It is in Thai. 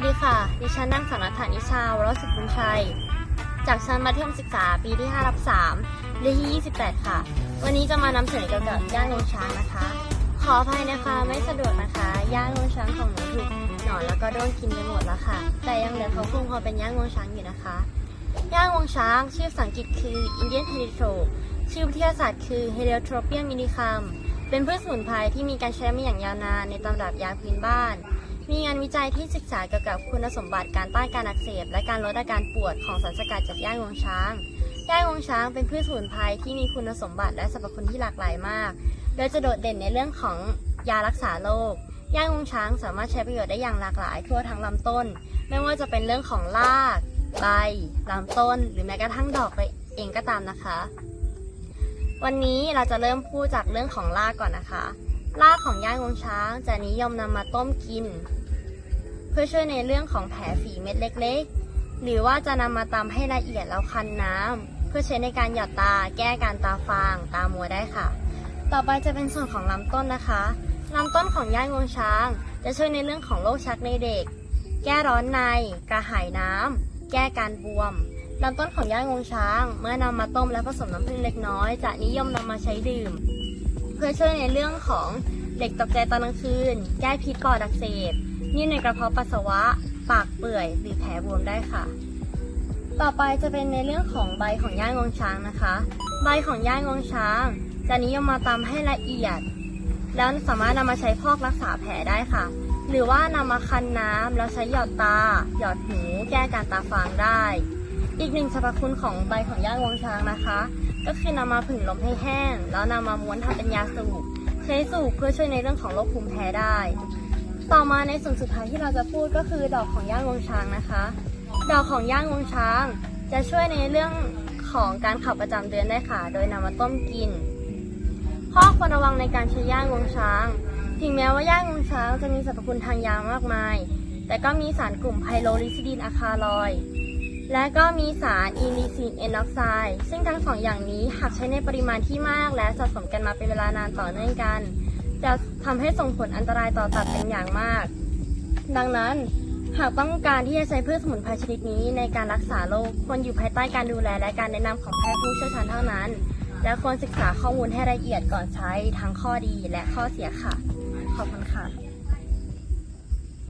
วัสดีค่ะ ดิฉันนางสาวนัทานิชาวรสิทธิ์บุญชัย จากชั้นมัธยมศึกษาปีที่ 5 รับ 3 เลขที่ 28 ค่ะ วันนี้จะมานำเสนอเกี่ยวกับย่างงวงช้างนะคะ ขออภัยนะคะไม่สะดวกนะคะ ย่างงวงช้างของหนูถูกหนอนแล้วก็โดนกินไปหมดแล้วค่ะ แต่ยังเหลือเขาคงพอเป็นย่างงวงช้างอยู่นะคะ ย่างงวงช้าง ชื่อภาษาอังกฤษคือ Indian h e l i t r o ชื่อวิทยาศาสตร์คือ Heliotropium minicum เป็นพืชสมุนไพรที่มีการใช้มาอย่างยาวนานในตำรับยาพื้นบ้าน วิจัยที่ศึกษาเกี่ยวกับคุณสมบัติการต้านการอักเสบ และการลดอาการปวดของสารสกัดจากย่างวงช้าง ย่างวงช้างเป็นพืชสมุนไพรที่มีคุณสมบัติและสรรพคุณที่หลากหลายมาก โดยจะโดดเด่นในเรื่องของยารักษาโรค ย่างวงช้างสามารถใช้ประโยชน์ได้อย่างหลากหลายทั่วทั้งลำต้น ไม่ว่าจะเป็นเรื่องของราก ใบลำต้น หรือแม้กระทั่งดอกไปเองก็ตามนะคะ วันนี้เราจะเริ่มพูดจากเรื่องของรากก่อนนะคะรากของย่างวงช้างจะนิยมนำมาต้มกิน พื่อช่วยในเรื่องของแผลฝีเม็ดเล็กๆ หรือว่าจะนำมาตำให้ละเอียดแล้วคั้นน้ำเพื่อใช้ในการหยอดตา แก้การตาฟาง ตามัวได้ค่ะ ต่อไปจะเป็นส่วนของลำต้นนะคะลำต้นของย่างวงช้าง จะช่วยในเรื่องของโรคชักในเด็ก แก้ร้อนใน กระหายน้ำแก้การบวมลำต้นของย่างวงช้าง เมื่อนำมาต้มและผสมน้ำผึ้งเล็กน้อย จะนิยมนำมาใช้ดื่ม เพื่อช่วยในเรื่องของเด็กตกใจตอนกลางคืน แก้พิษปอดอักเสบ นิ่ในกระเพาะปัสสาวะ ปากเปื่อยหรือแผลบวมได้ค่ะ ต่อไปจะเป็นในเรื่องของใบของย่างงวงช้างนะคะ ใบของย่างงวงช้าง จะนิยมมาตำให้ละเอียด แล้วสามารถนำมาใช้พอกรักษาแผลได้ค่ะ หรือว่านำมาคั้นน้ำแล้วใช้หยอดตา หยอดหู แก้การตาฟางได้ อีกหนึ่งสรรพคุณของใบของย่างงวงช้างนะคะ ก็คือนำมาผึ่งลมให้แห้ง แล้วนำมาม้วนทำเป็นยาสูบใช้สูบเพื่อช่วยในเรื่องของโรคภูมิแพ้ได้ ต่อมาในส่วนสุดท้ายที่เราจะพูดก็คือดอกของย่างงวงช้างนะคะ ดอกของย่างงวงช้าง จะช่วยในเรื่องของการขับประจำเดือนได้ค่ะ โดยนำมาต้มกิน ข้อควรระวังในการใช้ย่างงวงช้าง ถึงแม้ว่าย่างงวงช้างจะมีสรรพคุณทางยามากมาย แต่ก็มีสารกลุ่มไพโรลิซิดินอะคาลอยด์และก็มีสารอินิซินเอนออกไซด์ซึ่งทั้งสองอย่างนี้หากใช้ในปริมาณที่มากและสะสมกันมาเป็นเวลานานต่อเนื่องกัน จะทำให้ส่งผลอันตรายต่อตับเป็นอย่างมาก ดังนั้นหากต้องการที่จะใช้พืชสมุนไพรชนิดนี้ในการรักษาโรคควรอยู่ภายใต้การดูแลและการแนะนำของแพทย์ผู้เชี่ยวชาญเท่านั้น และควรศึกษาข้อมูลให้ละเอียดก่อนใช้ทั้งข้อดีและข้อเสียค่ะ ขอบคุณค่ะ